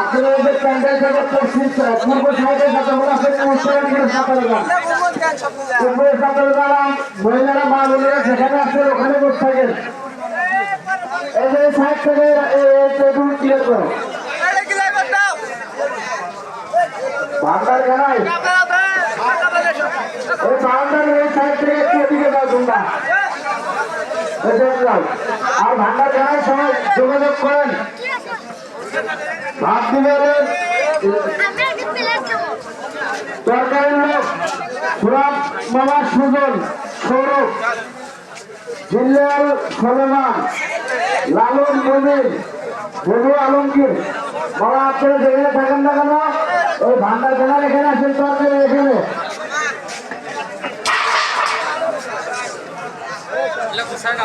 আপনারা যে প্যান্ডেল থেকে পশ্চিম পূর্ব সাইডে যতগুলো অনুষ্ঠান করে সাঁতার গান উপরে সাঁতার গান মহিলারা মা বোনেরা সেখানে আসে ওখানে বসে থাকেন এই যে সাইড থেকে টেবিল ক্লিয়ার করো ভান্ডার গানায় এই ভান্ডার এই সাইড থেকে একটু এদিকে যাও তোমরা। আর ভান্ডার গানায় সবাই যোগাযোগ করেন। ভাত দিবেন সরকারের লোক সুরাব মামা, সুজন, সৌরভ, জিল্লাল, সলেমান, লালন মমিন বধু, আলমগীর বাবা আপনারা যেখানে থাকেন না কেন, ওই ভান্ডার কেনার এখানে আসেন তরকারি এখানে।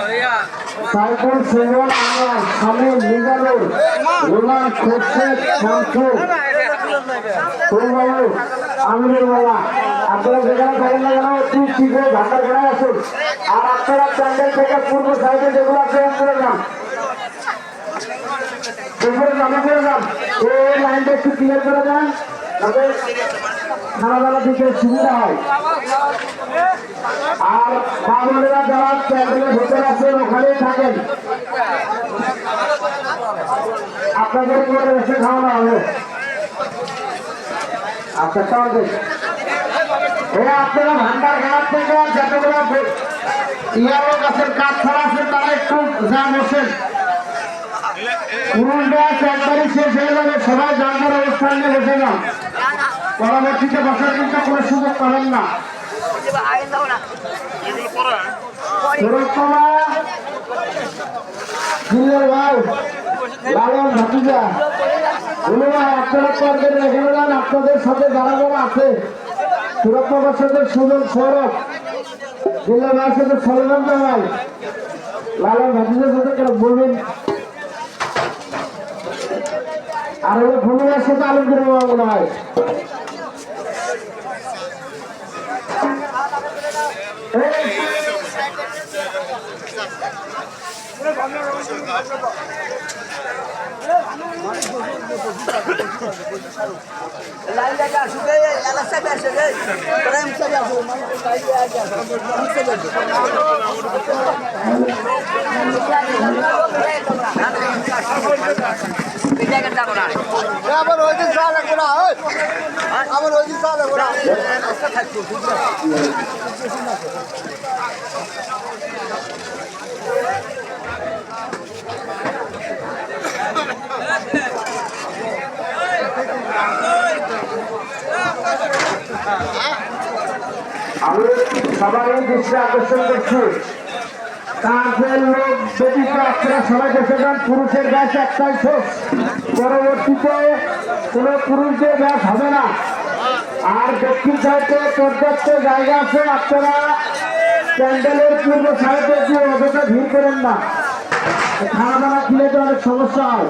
সাইকেল সেজন আনোয়ার সামিল মিজানুর রোমান খোরশেদ শামসু ফুলবাবু আমিনুল মালা আপনারা যেখানে থাকেন না কেন ঠিক হয়ে ভান্ডার কেনায় আসুন। আর আপনারা প্যান্ডেল থেকে পূর্ব সাইডে যেগুলো আছে করে যান উপরে জমা করে যান এই লাইনটা একটু ক্লিয়ার করে দেন তবে খানাদানা দিতে সুবিধা হয় আর বাবুরা যারা প্যান্ডেলের ভেতরে আছেন ওখানেই থাকেন এসে খাওয়ানো হবে আচ্ছা এই আপনারা ভান্ডার ঘাট থেকে যতগুলো ইয়ারও গাছের কাজ ছাড়া আছে, তারা একটু যা বসেন পুরুলটা একবারই শেষ হয়ে যাবে। পরবর্তীতে বসার কিন্তু কোনো সুযোগ পাবেন না। সুরক্ষমা ভাই। লালন ভাতিজা আপনারা করবেন এখানে যান আপনাদের সাথে যারা যারা আছে সুরক্ষমার সাথে সুজন সৌরভ জিল্লের ভাইয়ের সাথে সলমান ভাই লালন ভাতিজার সাথে কেন বলবেন। আর ওই ভূমিকার সাথে আলোচনা করা মনে হয়। এই, লাইন দেখা আসুকে এলা সাথে আসে রে প্রেম সাথে আসে লাইন দেখা আসে আমি সাথে আবার ওই দিন চা লাগবে না আবার ওই দিন চা লাগবে না আমি সবাই দৃষ্টি আকর্ষণ করছি। কাজের লোক ব্যতীত আপনারা সবাই দেখে যান পুরুষের ব্যাস একটাই ছোট পরবর্তীতে কোনো পুরুষদের ব্যাস হবে না। আর দক্ষিণ সাইডে পর্যাপ্ত জায়গা আছে, আপনারা প্যান্ডেলের পূর্ব সাইডে দিয়ে অযথা করেন না। খাওয়া দাওয়া খেলে তো অনেক সমস্যা হয়।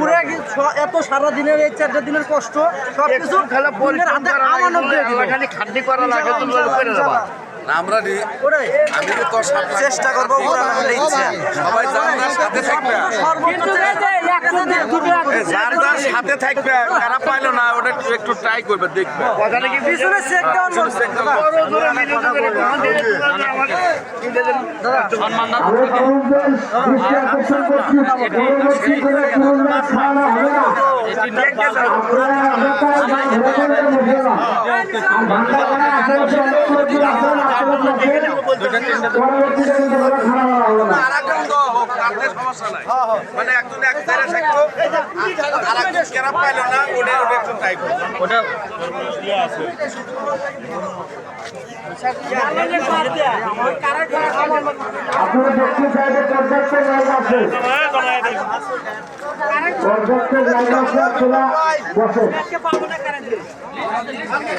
হরে এত সারা দিনের এই চারটা দিনের কষ্ট? সব আমরা আমি তো চেষ্টা করব সবাই সাথে থাকবে। সাথে থাকবে খারাপ পাইলো না ওটা একটু ট্রাই করবে দেখবে। মানে একজন ওটা আপনারা দেখতে চাইলে পর্যাপ্ত লাইন আছে। পর্যাপ্ত লাইন আছে আপনারা বসে